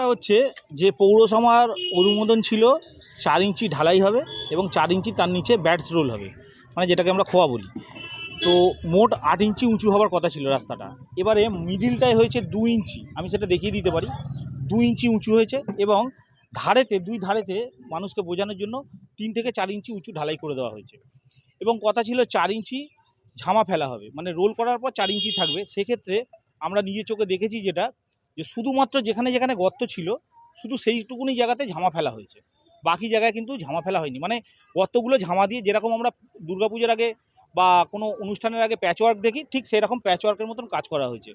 ব্যাপারটা হচ্ছে যে পৌরসভার অনুমোদন ছিল চার ইঞ্চি ঢালাই হবে এবং চার ইঞ্চি তার নিচে ব্যাটস রোল হবে মানে যেটাকে আমরা খোয়া বলি। তো মোট আট ইঞ্চি উঁচু হওয়ার কথা ছিল রাস্তাটা। এবারে মিডিলটায় হয়েছে দু ইঞ্চি, আমি সেটা দেখিয়ে দিতে পারি। দু ইঞ্চি উঁচু হয়েছে এবং ধারেতে, দুই ধারেতে মানুষকে বোঝানোর জন্য তিন থেকে চার ইঞ্চি উঁচু ঢালাই করে দেওয়া হয়েছে। এবং কথা ছিল চার ইঞ্চি ঝামা ফেলা হবে মানে রোল করার পর চার ইঞ্চি থাকবে। সেক্ষেত্রে আমরা নিজের চোখে দেখেছি যেটা যে শুধুমাত্র যেখানে যেখানে গর্ত ছিল শুধু সেইটুকুনি জায়গাতে ঝামা ফেলা হয়েছে। বাকি জায়গায় কিন্তু ঝামা ফেলা হয়নি। মানে গর্তগুলো ঝামা দিয়ে যেরকম আমরা দুর্গাপুজোর আগে বা কোনো অনুষ্ঠানের আগে প্যাচওয়ার্ক দেখি ঠিক সেরকম প্যাচওয়ার্কের মতন কাজ করা হয়েছে।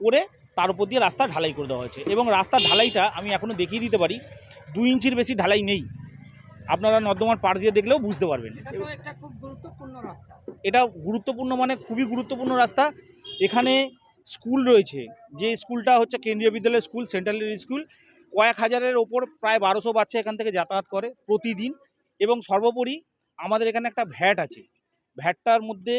করে তার উপর দিয়ে রাস্তা ঢালাই করে দেওয়া হয়েছে। এবং রাস্তার ঢালাইটা আমি এখনও দেখিয়ে দিতে পারি দুই ইঞ্চির বেশি ঢালাই নেই। আপনারা নর্দমার পাড় দিয়ে দেখলেও বুঝতে পারবেন। রাস্তা। এটা গুরুত্বপূর্ণ মানে খুবই গুরুত্বপূর্ণ রাস্তা। এখানে স্কুল রয়েছে। যে স্কুলটা হচ্ছে কেন্দ্রীয় বিদ্যালয় স্কুল, সেন্ট্রাল স্কুল, কয়েক হাজারের ওপর প্রায় বারোশো বাচ্চা এখান থেকে যাতায়াত করে প্রতিদিন এবং সর্বোপরি আমাদের এখানে একটা ভ্যাট আছে। ভ্যাটটার মধ্যে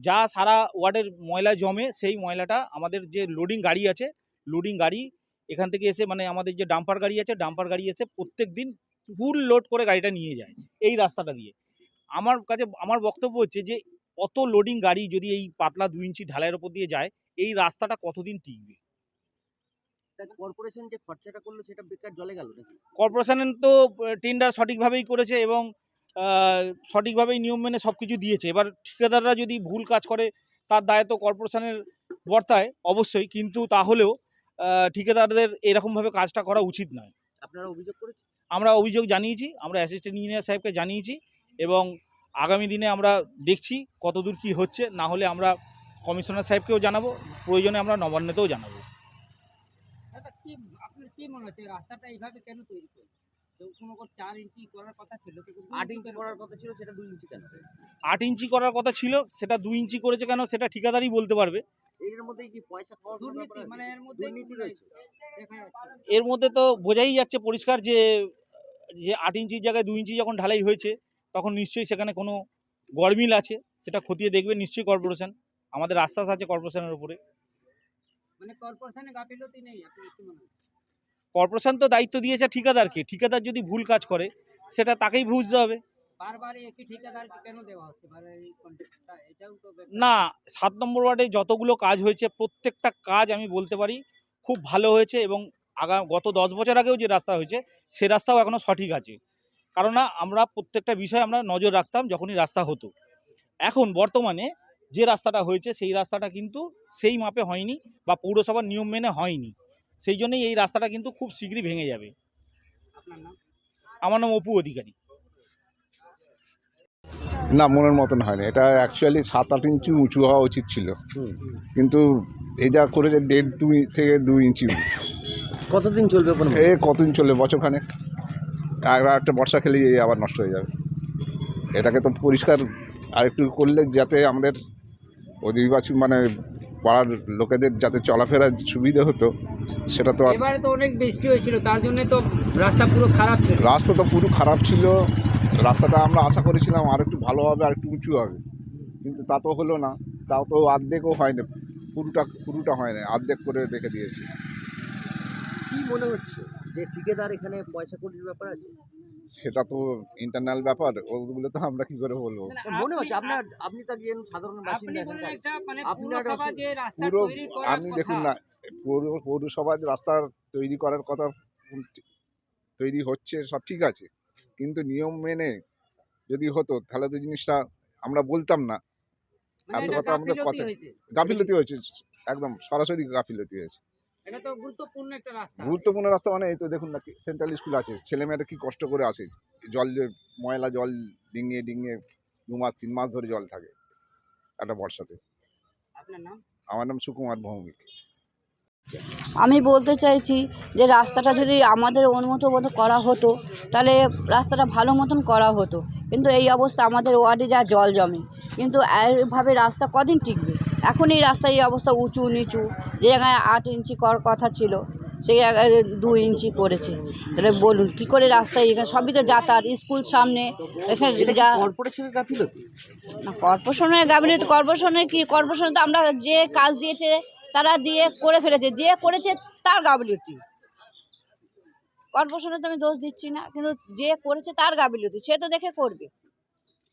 যা সারা ওয়ার্ডের ময়লা জমে সেই ময়লাটা আমাদের যে লোডিং গাড়ি আছে লোডিং গাড়ি এখান থেকে এসে মানে আমাদের যে ডাম্পার গাড়ি আছে ডাম্পার গাড়ি এসে প্রত্যেক দিন ফুল লোড করে গাড়িটা নিয়ে যায় এই রাস্তাটা দিয়ে। আমার কাছে, আমার বক্তব্য হচ্ছে যে অত লোডিং গাড়ি যদি এই পাতলা দুই ইঞ্চি ঢালাইয়ের ওপর দিয়ে যায় এই রাস্তাটা কতদিন টিকবে? কর্পোরেশন যে খরচাটা করল সেটা বেকার জলে গেল নাকি? কর্পোরেশনের তো টেন্ডার সঠিকভাবেই করেছে এবং সঠিকভাবেই নিয়ম মেনে সব কিছু দিয়েছে। এবার ঠিকাদাররা যদি ভুল কাজ করে তার দায় তো কর্পোরেশনের বর্তায় অবশ্যই। কিন্তু তাহলেও ঠিকাদারদের এরকমভাবে কাজটা করা উচিত নয়। আপনারা অভিযোগ করেছেন? আমরা অভিযোগ জানিয়েছি আমরা অ্যাসিস্ট্যান্ট ইঞ্জিনিয়ার সাহেবকে জানিয়েছি এবং আগামী দিনে আমরা দেখছি কতদূর কি হচ্ছে। না হলে আমরা কমিশনার সাহেবকেও জানাব প্রয়োজনে আমরা নবান্নতেও জানাব। দাদা কি আপনার কি মনে হচ্ছে রাস্তাটা এইভাবে কেন তৈরি করল তো কোনো কোনো চার ইঞ্চি করার কথা ছিল তো দুই আট ইঞ্চি করার কথা ছিল সেটা দুই ইঞ্চি কেন? আট ইঞ্চি করার কথা ছিল সেটা দুই ইঞ্চি করেছে কেন সেটা ঠিকাদারই বলতে পারবে। এর মধ্যে কি পয়সা খাওয়ার কোনো দুর্নীতি ব্যাপার মানে এর মধ্যে দুর্নীতি রয়েছে? দেখা যাচ্ছে এর মধ্যে তো বোঝাই যাচ্ছে পরিষ্কার যে যে আট ইঞ্চির জায়গায় দুই ইঞ্চি যখন ঢালাই হয়েছে তখন নিশ্চয়ই সেখানে কোনো গরমিল আছে সেটা খতিয়ে দেখবে নিশ্চয়ই কর্পোরেশন। আমাদের আশ্বাস আছে কর্পোরেশনের উপরে। মানে কর্পোরেশনে তো দায়িত্ব দিয়েছে ঠিকাদারকে ঠিকাদার যদি ভুল কাজ করে সেটা তাকেই বুঝতে হবে। মানে। না সাত নম্বর ওয়ার্ডে যতগুলো কাজ হয়েছে প্রত্যেকটা কাজ আমি বলতে পারি খুব ভালো হয়েছে এবং আগা গত দশ বছর আগেও যে রাস্তা হয়েছে সে রাস্তাও এখনও সঠিক আছে। কারণ আমরা প্রত্যেকটা বিষয়ে আমরা নজর রাখতাম যখনই রাস্তা হতো। এখন বর্তমানে যে রাস্তাটা হয়েছে সেই রাস্তাটা কিন্তু সেই মাপে হয়নি বা পৌরসভার নিয়ম মেনে হয়নি। সেই জন্যই এই রাস্তাটা কিন্তু খুব শীঘ্রই ভেঙে যাবে। আমার নাম অপু অধিকারী। না মনের মতন হয়নি। এটা অ্যাকচুয়ালি সাত আট ইঞ্চি উঁচু হওয়া উচিত ছিল। কিন্তু এই যা করেছে দেড় দুই থেকে দুই ইঞ্চি কতদিন চলবে এ কতদিন চলবে? বছরখানেক। আর একটা বর্ষা খেলেই এই আবার নষ্ট হয়ে যাবে। এটাকে তো পরিষ্কার আর একটু করলে যাতে আমাদের অধিবাসী মানে পাড়ার লোকেদের যাতে চলাফেরার সুবিধে হতো সেটা তো এবারে তো অনেক বৃষ্টি হয়েছিল তার জন্য তো রাস্তা পুরো খারাপ ছিল। রাস্তা তো পুরো খারাপ ছিল। রাস্তাটা আমরা আশা করেছিলাম আর একটু ভালো হবে আর একটু উঁচু হবে। কিন্তু তা তো হলো না তাও তো অর্ধেকও হয় না পুরোটা পুরোটা হয় না অর্ধেক করে রেখে দিয়েছে। কি মনে হচ্ছে যে ঠিকাদার এখানে পয়সা কোটির ব্যাপার আছে? সেটা তো ইন্টারনাল ব্যাপার ওগুলো তো আমরা কি করে বলব? মনে হচ্ছে আপনি- আপনার আপনি তো একজন সাধারণ আপনি বাসিন্দা একটা মানে রাস্তা পুরো তৈরি করার আপনি দেখুন না পৌর পৌরসভার রাস্তার তৈরি করার কথা তৈরি হচ্ছে সব ঠিক আছে। কিন্তু নিয়ম মেনে যদি হতো তাহলে তো জিনিসটা আমরা বলতাম না। মানে এত কথা আমাদের কথা গাফিলতি হয়েছে একদম সরাসরি গাফিলতি হয়েছে। এটা তো গুরুত্বপূর্ণ একটা রাস্তা। গুরুত্বপূর্ণ রাস্তা মানে এই তো দেখুন না সেন্ট্রাল স্কুল আছে ছেলেমেয়েরা কি কষ্ট করে আসে? জল ময়লা জল ডিঙিয়ে ডিঙিয়ে দু মাস তিন মাস ধরে জল থাকে একটা বর্ষাতে। আপনার নাম? আমার নাম সুকুমার ভৌমিক। আমি বলতে চাইছি যে রাস্তাটা যদি আমাদের অনুমতি মতো করা হতো তাহলে রাস্তাটা ভালো মতন করা হতো। কিন্তু এই অবস্থা আমাদের ওয়ার্ডে যা জল জমে। কিন্তু এইভাবে রাস্তা কদিন টিকবে? এখন এই রাস্তায় এই অবস্থা উঁচু নিচু। যে জায়গায় আট ইঞ্চি কর কথা ছিল সেই জায়গায় দু ইঞ্চি করেছে। তাহলে বলুন কী করে রাস্তায় এখানে সবই তো যাতায়াত স্কুল সামনে এখানে যা কর্পোরেশনের গাফিলতি না কর্পোরেশনের গাবিনে কর্পোরেশনের কি কর্পোরেশন তো আমরা যে কাজ দিয়েছে তারা দিয়ে করে ফেলেছে যে করেছে তার গাফিলতি কর্পোরেশনে তো আমি দোষ দিচ্ছি না কিন্তু যে করেছে তার গাফিলতি সে তো দেখে করবে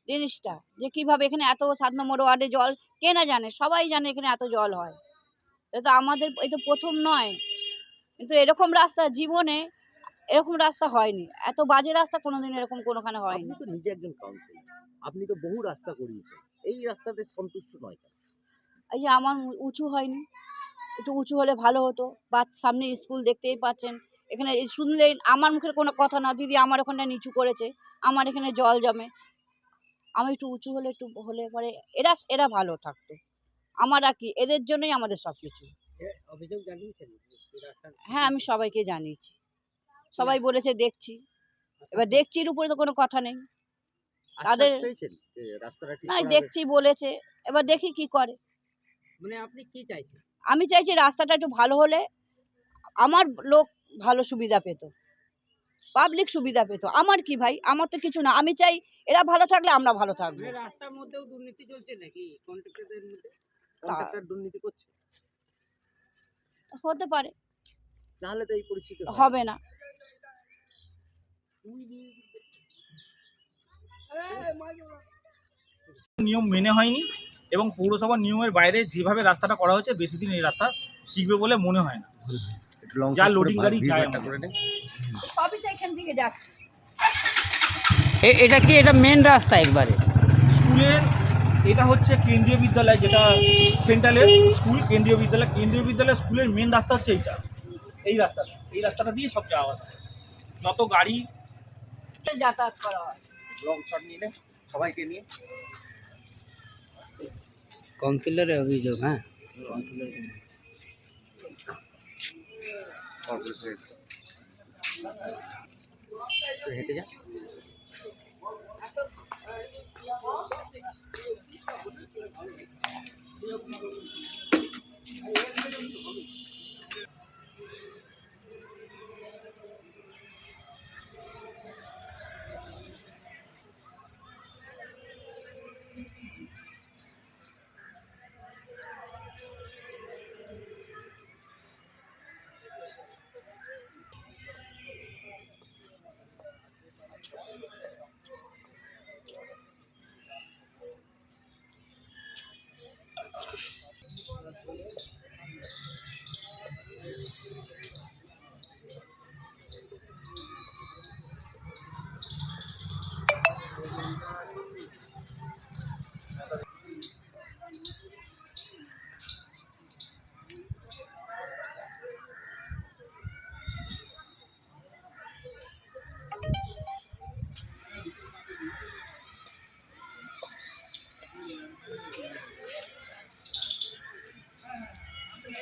জিনিসটা যে কীভাবে এখানে এত সাত নম্বর ওয়ার্ডে জল কে না জানে সবাই জানে এখানে এত জল হয়। এটা আমাদের এই তো প্রথম নয়। কিন্তু এরকম রাস্তা জীবনে এরকম রাস্তা হয়নি। এত বাজে রাস্তা কোনোদিন এরকম কোনোখানে হয়নি। আপনি তো নিজে একজন কাউন্সিলর আপনি তো বহু রাস্তা করিয়েছেন। এই রাস্তাতে সন্তুষ্ট নয় কেন? এই যে আমার উঁচু হয়নি। একটু উঁচু হলে ভালো হতো। বা সামনে স্কুল দেখতেই পাচ্ছেন। এখানে এই শুনলেই আমার মুখের কোনো কথা না। দিদি আমার ওখানে নিচু করেছে। আমার এখানে জল জমে। আমি একটু উঁচু হলে একটু হলে পরে এরা এরা ভালো থাকতো। আমার আর কি এদের জন্যই আমাদের সব কিছু হ্যাঁ আমি সবাইকে জানিয়েছি। সবাই বলেছে দেখছি। এবার দেখছির উপরে তো কোনো কথা নেই। তাদের- না দেখছি বলেছে। এবার দেখি কি করে। মানে আপনি কি চাইছেন? আমি চাইছি রাস্তাটা একটু ভালো হলে আমার লোক ভালো সুবিধা পেত। পাবলিক সুবিধা পেত। আমার কি ভাই? আমার তো কিছু না। আমি চাই এরা ভালো থাকলে আমরা ভালো থাকব। মানে রাস্তার মধ্যেও দুর্নীতি চলছে নাকি? কন্ট্রাক্টরদের মধ্যে? কন্ট্রাক্টর দুর্নীতি করছে? হতে পারে। নাহলে তো এই পরিস্থিতি হবে। না। নিয়ম মেনে হয়নি এবং পৌরসভার নিয়মের বাইরে যেভাবে রাস্তাটা করা হয়েছে বেশি দিন এই রাস্তা টিকবে বলে মনে হয় না। যা loading গাড়ি যায় এটা কি এটা মেন রাস্তা একবারে? স্কুলের এটা হচ্ছে কেন্দ্রীয় বিদ্যালয় যেটা সেন্ট্রালের স্কুল কেন্দ্রীয় বিদ্যালয়। কেন্দ্রীয় বিদ্যালয় স্কুলের মেন রাস্তা হচ্ছে এইটা। এই রাস্তাটা এই রাস্তাটা দিয়ে সব যাওয়া আসা। যত গাড়ি যাতায়াত করা হয়। লং শট নিয়ে সবাইকে নিয়ে। কাউন্সিলরের অভিযোগ হ্যাঁ? তো হেঁটে যা।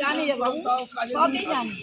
জানি রে বাবু সবই জানি।